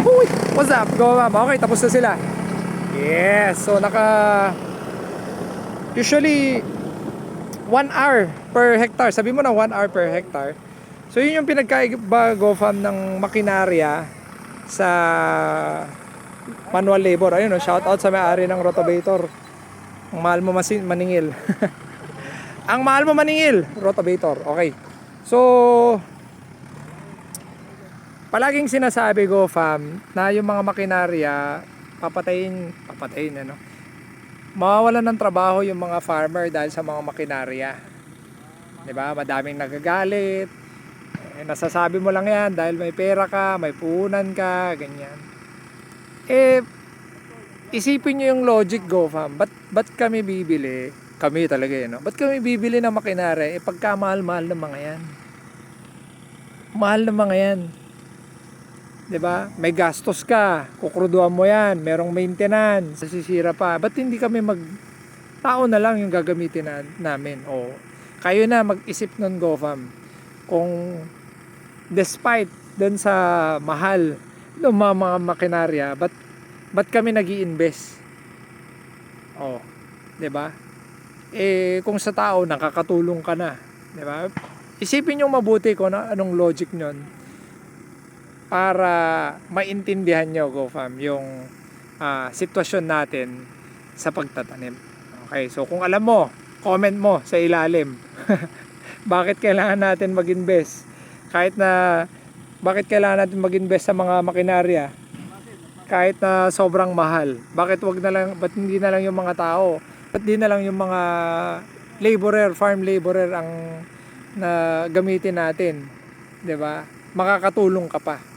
Uy, what's up? Go ma'am. Okay, tapos na sila. Yes, so naka usually 1 hour per hectare. Sabi mo na 1 hour per hectare. So yun yung pinagkaiba GoFam ng makinarya sa manual labor. Ayun, no, shout out sa may-ari ng rotavator. Ang mahal mo masin maningil. Ang mahal mo maningil, rotavator. Okay. So palaging sinasabi ko fam na yung mga makinarya papatayin papatayin ano? Mawawalan ng trabaho yung mga farmer dahil sa mga makinarya. 'di ba? Madaming nagagalit. Eh, nasasabi mo lang yan dahil may pera ka may puhunan ka ganyan. Eh isipin nyo yung logic go fam. Ba't, ba't kami bibili? Kami talaga eh no? Ba't kami bibili ng makinarya? Eh pagka mahal mahal ng mga yan. Mahal ng mga yan 'di ba? May gastos ka, kukruduhan mo 'yan, merong maintenance, nasisira pa. Ba't hindi kami mag tao na lang yung gagamitin na, namin? O kayo na mag-isip nun GoFam. Kung despite dun sa mahal ng mga, mga makinarya, ba't, ba't kami nag invest O, 'di ba? Eh kung sa tao nakakatulong ka na, 'di ba? Isipin niyo mabuti kung ano, anong logic nun para maintindihan nyo, GoFam, yung ah, sitwasyon natin sa pagtatanim. Okay, so kung alam mo, comment mo sa ilalim. bakit kailangan natin mag-invest? Kahit na, bakit kailangan natin mag-invest sa mga makinarya? Kahit na sobrang mahal. Bakit wag na lang, ba't hindi na lang yung mga tao? Ba't di na lang yung mga laborer, farm laborer ang na gamitin natin? 'Di ba? Makakatulong ka pa.